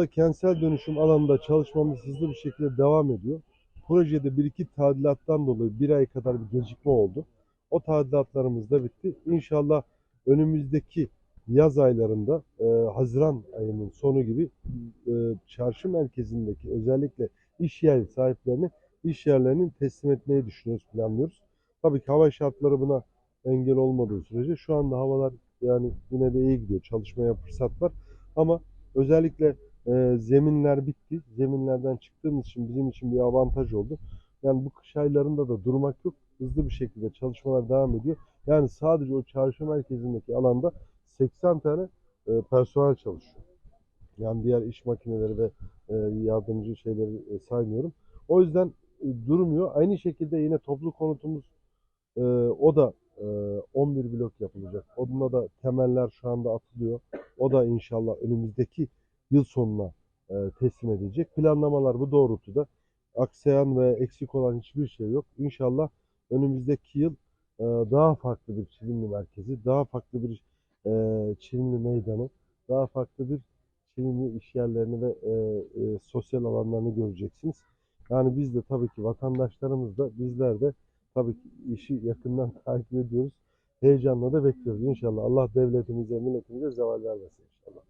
anda kentsel dönüşüm alanında çalışmamız hızlı bir şekilde devam ediyor. Projede bir iki tadilattan dolayı bir ay kadar bir gecikme oldu. O tadilatlarımız da bitti. İnşallah önümüzdeki yaz aylarında e, Haziran ayının sonu gibi e, çarşı merkezindeki özellikle iş yer sahiplerini iş yerlerinin teslim etmeyi düşünüyoruz, planlıyoruz. Tabii ki hava şartları buna engel olmadığı sürece şu anda havalar yani yine de iyi gidiyor. Çalışmaya fırsat var. Ama özellikle e, zeminler bitti. Zeminlerden çıktığımız için bizim için bir avantaj oldu. Yani bu kış aylarında da durmak yok. Hızlı bir şekilde çalışmalar devam ediyor. Yani sadece o çarşı merkezindeki alanda 80 tane e, personel çalışıyor. Yani diğer iş makineleri ve e, yardımcı şeyleri e, saymıyorum. O yüzden e, durmuyor. Aynı şekilde yine toplu konutumuz e, o da e, 11 blok yapılacak. Onunla da temeller şu anda atılıyor. O da inşallah önümüzdeki yıl sonuna e, teslim edilecek. Planlamalar bu doğrultuda. Aksayan ve eksik olan hiçbir şey yok. İnşallah önümüzdeki yıl e, daha farklı bir Çilimli merkezi, daha farklı bir e, Çilimli meydanı, daha farklı bir Çilimli iş yerlerini ve e, e, sosyal alanlarını göreceksiniz. Yani biz de tabii ki vatandaşlarımız da bizler de tabii ki işi yakından takip ediyoruz. Heyecanla da bekliyoruz inşallah. Allah devletimize, milletimize zeval vermesin inşallah.